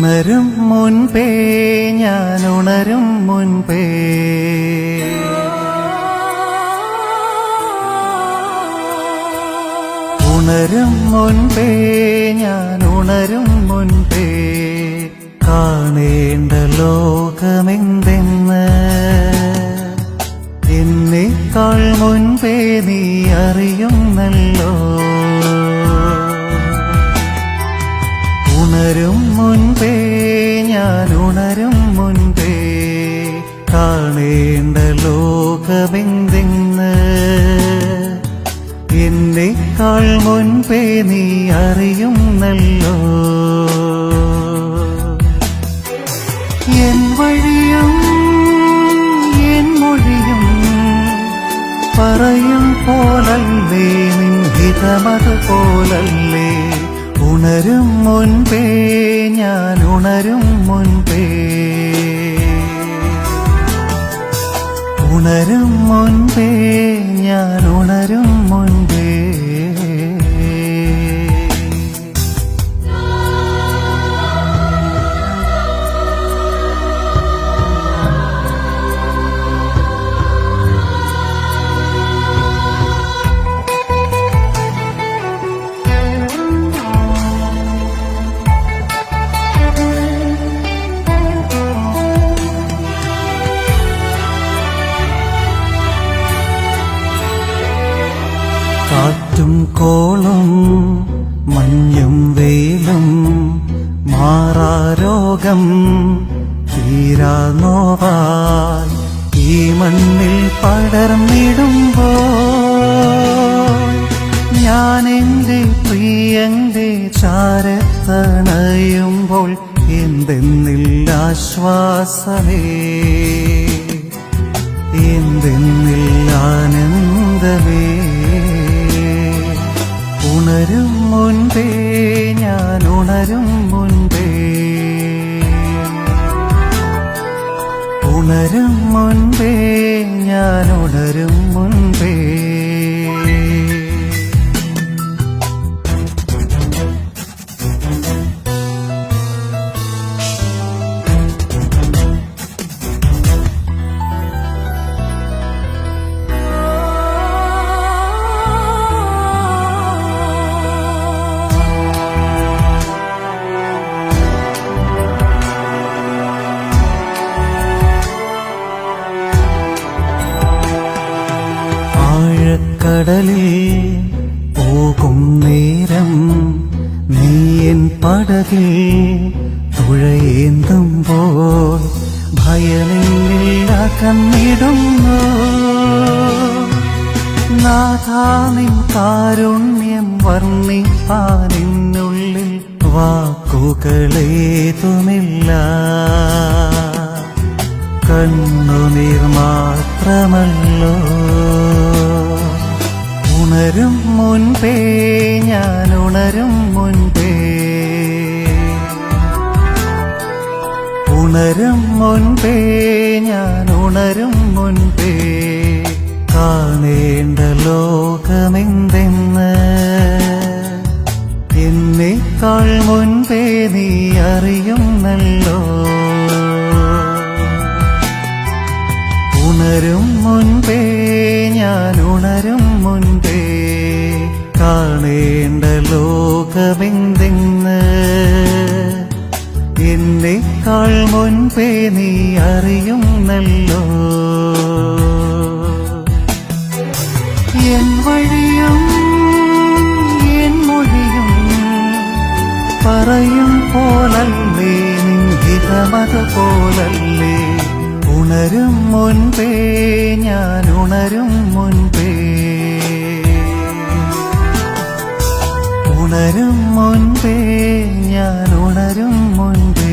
ഉണരും മുൻപേ ഞാൻ ഉണരും മുൻപേ. ഉണരും മുൻപേ ഞാൻ ഉണരും മുൻപേ. കാണേണ്ട ലോകമെന്തെന്ന്? എന്നേക്കാൾ മുൻപേ നീ അറിയുന്നല്ലോ. കാണേണ്ട ലോകമെന്തെന്ന് എന്നേക്കാൾ മുൻപേ നീ അറിയുന്നല്ലോ. എൻ വഴിയും എൻ മൊഴിയും പറയും പോലല്ലേ നിൻ പോലല്ലേ ഉണരും മുൻപേ ഞാൻ ഉണരും മുൻപേ. മുൻപേ കാറ്റും കോളും മഞ്ഞും വെയിലും മാറാരോഗം തീരാ നോവാൽ ഈ മണ്ണിൽ പടർന്നിടുമ്പോൾ ഞാൻ എന്റെ പ്രിയന്റെ ചാരത്തണയുമ്പോൾ എന്തെന്നില്ല ആശ്വാസമേ? ഉണരും മുൻപേ. ഉണരും മുൻപേ ഞാൻ ഉണരും ആഴക്കടലിൽ പോകും നേരം നീ എൻ പടകിൽ തുഴയേന്തുമ്പോൾ ഭയമില്ല കണ്ണിടുന്നു. നാഥാനിൻ കാരുണ്യം വർണിപ്പാനിന്നുള്ളിൽ വാക്കുകളേതുമില്ല. കണ്ണുനീർ മാത്രമല്ലോ. ഉണരും മുൻപേ ഞാൻ ഉണരും മുൻപേ. ഉണരും മുൻപേ ഞാൻ ഉണരും മുൻപേ. കാണേണ്ട ലോകമെന്തെന്ന്? എന്നേക്കാൾ മുൻപേ നീ അറിയുന്നല്ലോ ഉണരും മുൻപേ ലോകമെന്തെന്ന് എന്നേക്കാൾ മുൻപേ നീ അറിയുന്നല്ലോ. എൻ വഴിയും എൻ മൊഴിയും പറയും പോലല്ലേ നിൻ ഹിതമത് പോലല്ലേ ഉണരും മുൻപേ ഞാൻ ഉണരും മുൻപേ. ഉണരും മുൻപേ ഞാൻ ഉണരും മുൻപേ.